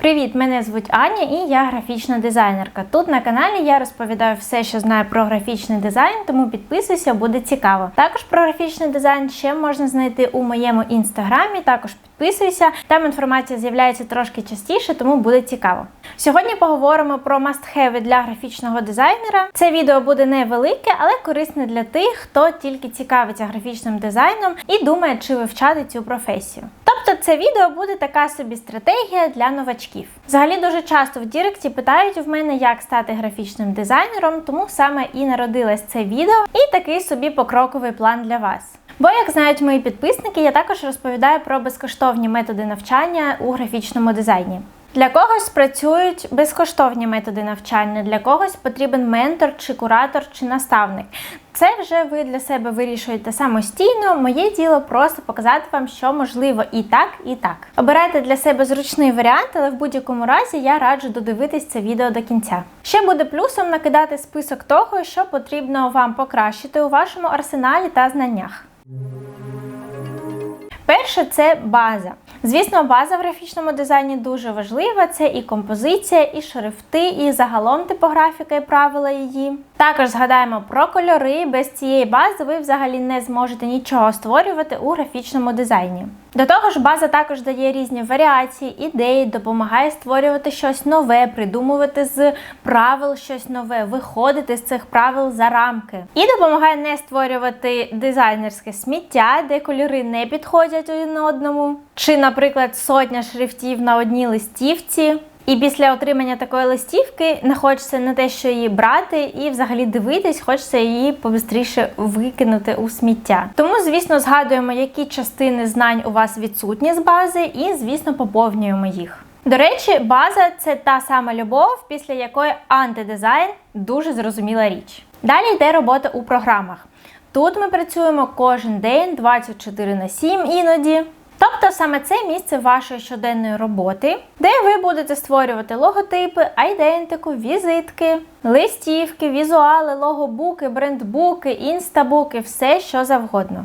Привіт, мене звуть Аня і я графічна дизайнерка. Тут на каналі я розповідаю все, що знаю про графічний дизайн, тому підписуйся, буде цікаво. Також про графічний дизайн ще можна знайти у моєму інстаграмі. Також підписуйся. Там інформація з'являється трошки частіше, тому буде цікаво. Сьогодні поговоримо про must-have для графічного дизайнера. Це відео буде невелике, але корисне для тих, хто тільки цікавиться графічним дизайном і думає, чи вивчати цю професію. Тобто це відео буде така собі стратегія для новачків. Взагалі дуже часто в Діректі питають в мене, як стати графічним дизайнером, тому саме і народилось це відео і такий собі покроковий план для вас. Бо, як знають мої підписники, я також розповідаю про безкоштовні методи навчання у графічному дизайні. Для когось працюють безкоштовні методи навчання, для когось потрібен ментор, чи куратор, чи наставник. Це вже ви для себе вирішуєте самостійно. Моє діло просто показати вам, що можливо і так, і так. Обирайте для себе зручний варіант, але в будь-якому разі я раджу додивитись це відео до кінця. Ще буде плюсом накидати список того, що потрібно вам покращити у вашому арсеналі та знаннях. Перше це база. Звісно, база в графічному дизайні дуже важлива. Це і композиція, і шрифти, і загалом типографіка і правила її. Також згадаємо про кольори. Без цієї бази ви взагалі не зможете нічого створювати у графічному дизайні. До того ж, база також дає різні варіації, ідеї, допомагає створювати щось нове, придумувати з правил щось нове, виходити з цих правил за рамки. І допомагає не створювати дизайнерське сміття, де кольори не підходять один одному. Чи, наприклад, сотня шрифтів на одній листівці. І після отримання такої листівки не хочеться не те, що її брати, і взагалі дивитись, хочеться її побистріше викинути у сміття. Тому, звісно, згадуємо, які частини знань у вас відсутні з бази, і, звісно, поповнюємо їх. До речі, база це та сама любов, після якої антидизайн дуже зрозуміла річ. Далі йде робота у програмах. Тут ми працюємо кожен день 24 на 7 іноді. Тобто саме це місце вашої щоденної роботи, де ви будете створювати логотипи, айдентику, візитки, листівки, візуали, логобуки, брендбуки, інстабуки, все що завгодно.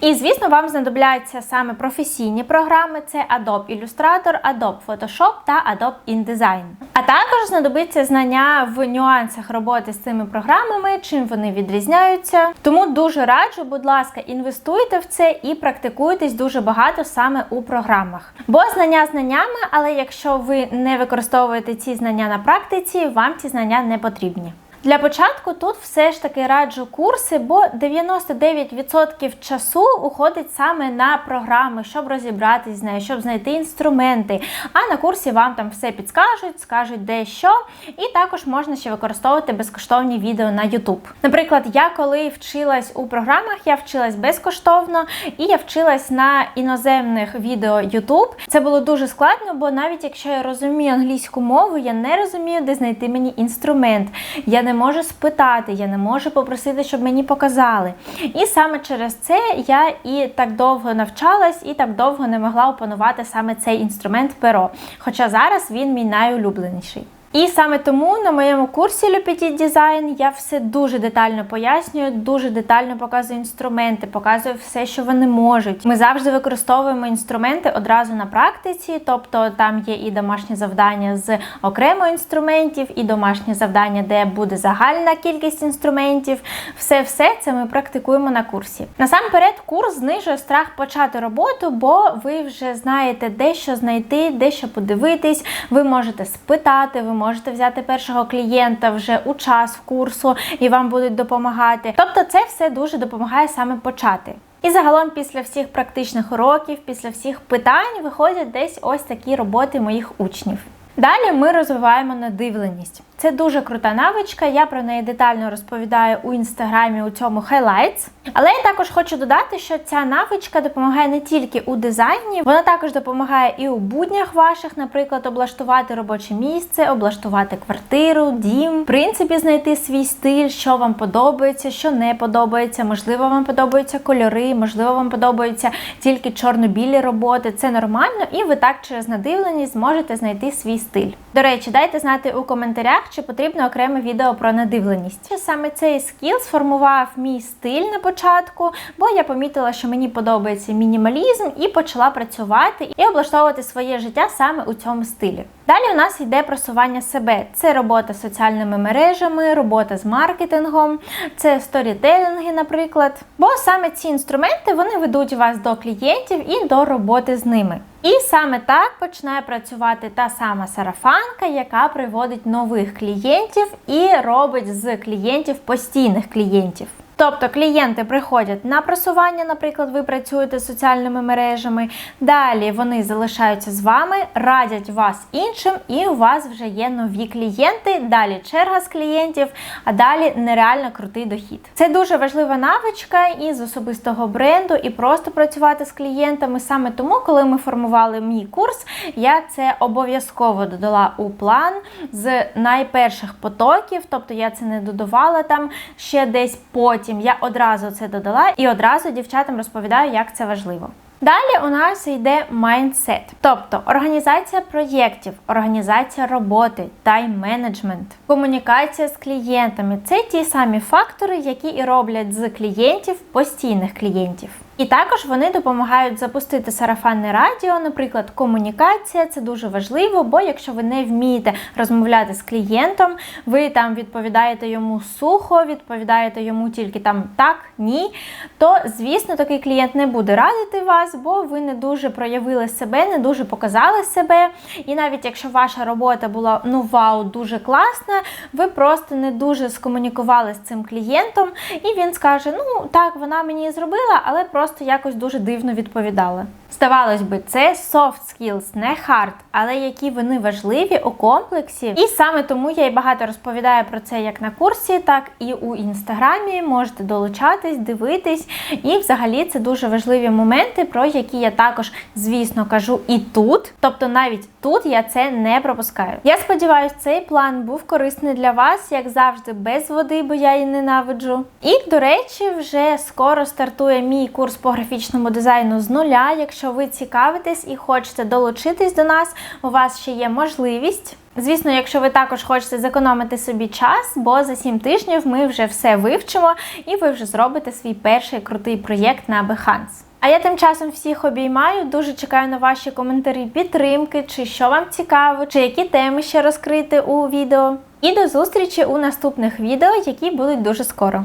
І, звісно, вам знадобляться саме професійні програми: це Adobe Illustrator, Adobe Photoshop та Adobe InDesign. А також знадобиться знання в нюансах роботи з цими програмами, чим вони відрізняються. Тому дуже раджу, будь ласка, інвестуйте в це і практикуйтесь дуже багато саме у програмах. Бо знання знаннями, але якщо ви не використовуєте ці знання на практиці, вам ці знання не потрібні. Для початку тут все ж таки раджу курси, бо 99% часу уходить саме на програми, щоб розібратись з нею, щоб знайти інструменти. А на курсі вам там все підскажуть, скажуть де що. І також можна ще використовувати безкоштовні відео на YouTube. Наприклад, я коли вчилась у програмах, я вчилась безкоштовно і я вчилась на іноземних відео YouTube. Це було дуже складно, бо навіть якщо я розумію англійську мову, я не розумію, де знайти мені інструмент. Я не можу спитати, я не можу попросити, щоб мені показали. І саме через це я і так довго навчалась, і так довго не могла опанувати саме цей інструмент перо. Хоча зараз він мій найулюбленіший. І саме тому на моєму курсі Petit Design я все дуже детально пояснюю, дуже детально показую інструменти, показую все, що вони можуть. Ми завжди використовуємо інструменти одразу на практиці, тобто там є і домашні завдання з окремо інструментів, і домашні завдання, де буде загальна кількість інструментів. Все-все це ми практикуємо на курсі. Насамперед, курс знижує страх почати роботу, бо ви вже знаєте, де що знайти, де що подивитись, ви можете спитати, ви можете взяти першого клієнта вже у час курсу і вам будуть допомагати. Тобто, це все дуже допомагає саме почати. І загалом, після всіх практичних уроків, після всіх питань, виходять десь ось такі роботи моїх учнів. Далі ми розвиваємо надивленість. Це дуже крута навичка, я про неї детально розповідаю у інстаграмі у цьому highlights. Але я також хочу додати, що ця навичка допомагає не тільки у дизайні, вона також допомагає і у буднях ваших, наприклад, облаштувати робоче місце, облаштувати квартиру, дім, в принципі, знайти свій стиль, що вам подобається, що не подобається. Можливо, вам подобаються кольори, можливо, вам подобаються тільки чорно-білі роботи. Це нормально, і ви так через надивленість зможете знайти свій стиль. До речі, дайте знати у коментарях чи потрібно окреме відео про надивленість. Саме цей скіл сформував мій стиль на початку, бо я помітила, що мені подобається мінімалізм, і почала працювати і облаштовувати своє життя саме у цьому стилі. Далі у нас йде просування себе. Це робота з соціальними мережами, робота з маркетингом, це сторітелінги, наприклад. Бо саме ці інструменти вони ведуть вас до клієнтів і до роботи з ними. І саме так починає працювати та сама сарафанка, яка приводить нових клієнтів і робить з клієнтів постійних клієнтів. Тобто клієнти приходять на просування, наприклад, ви працюєте з соціальними мережами. Далі вони залишаються з вами, радять вас іншим, і у вас вже є нові клієнти. Далі черга з клієнтів, а далі нереально крутий дохід. Це дуже важлива навичка із особистого бренду, і просто працювати з клієнтами. Саме тому, коли ми формували мій курс, я це обов'язково додала у план з найперших потоків, тобто я це не додавала там ще десь потім. Я одразу це додала і одразу дівчатам розповідаю, як це важливо. Далі у нас йде майндсет, тобто організація проєктів, організація роботи, тайм-менеджмент, комунікація з клієнтами це ті самі фактори, які і роблять з клієнтів постійних клієнтів. І також вони допомагають запустити сарафанне радіо, наприклад, комунікація це дуже важливо, бо якщо ви не вмієте розмовляти з клієнтом, ви там відповідаєте йому сухо, відповідаєте йому тільки там так, ні, то звісно такий клієнт не буде радити вас, бо ви не дуже проявили себе, не дуже показали себе. І навіть якщо ваша робота була ну вау, дуже класна, ви просто не дуже скомунікували з цим клієнтом, і він скаже: Ну так, вона мені зробила, але просто просто якось дуже дивно відповідали. Здавалось би, це soft skills, не hard, але які вони важливі у комплексі. І саме тому я і багато розповідаю про це як на курсі, так і у інстаграмі. Можете долучатись, дивитись. І взагалі це дуже важливі моменти, про які я також, звісно, кажу і тут. Тобто навіть тут я це не пропускаю. Я сподіваюся, цей план був корисний для вас, як завжди, без води, бо я її ненавиджу. І, до речі, вже скоро стартує мій курс по графічному дизайну з нуля. Якщо ви цікавитесь і хочете долучитись до нас, у вас ще є можливість. Звісно, якщо ви також хочете зекономити собі час, бо за 7 тижнів ми вже все вивчимо і ви вже зробите свій перший крутий проєкт на Behance. А я тим часом всіх обіймаю, дуже чекаю на ваші коментарі підтримки, чи що вам цікаво, чи які теми ще розкрити у відео. І до зустрічі у наступних відео, які будуть дуже скоро.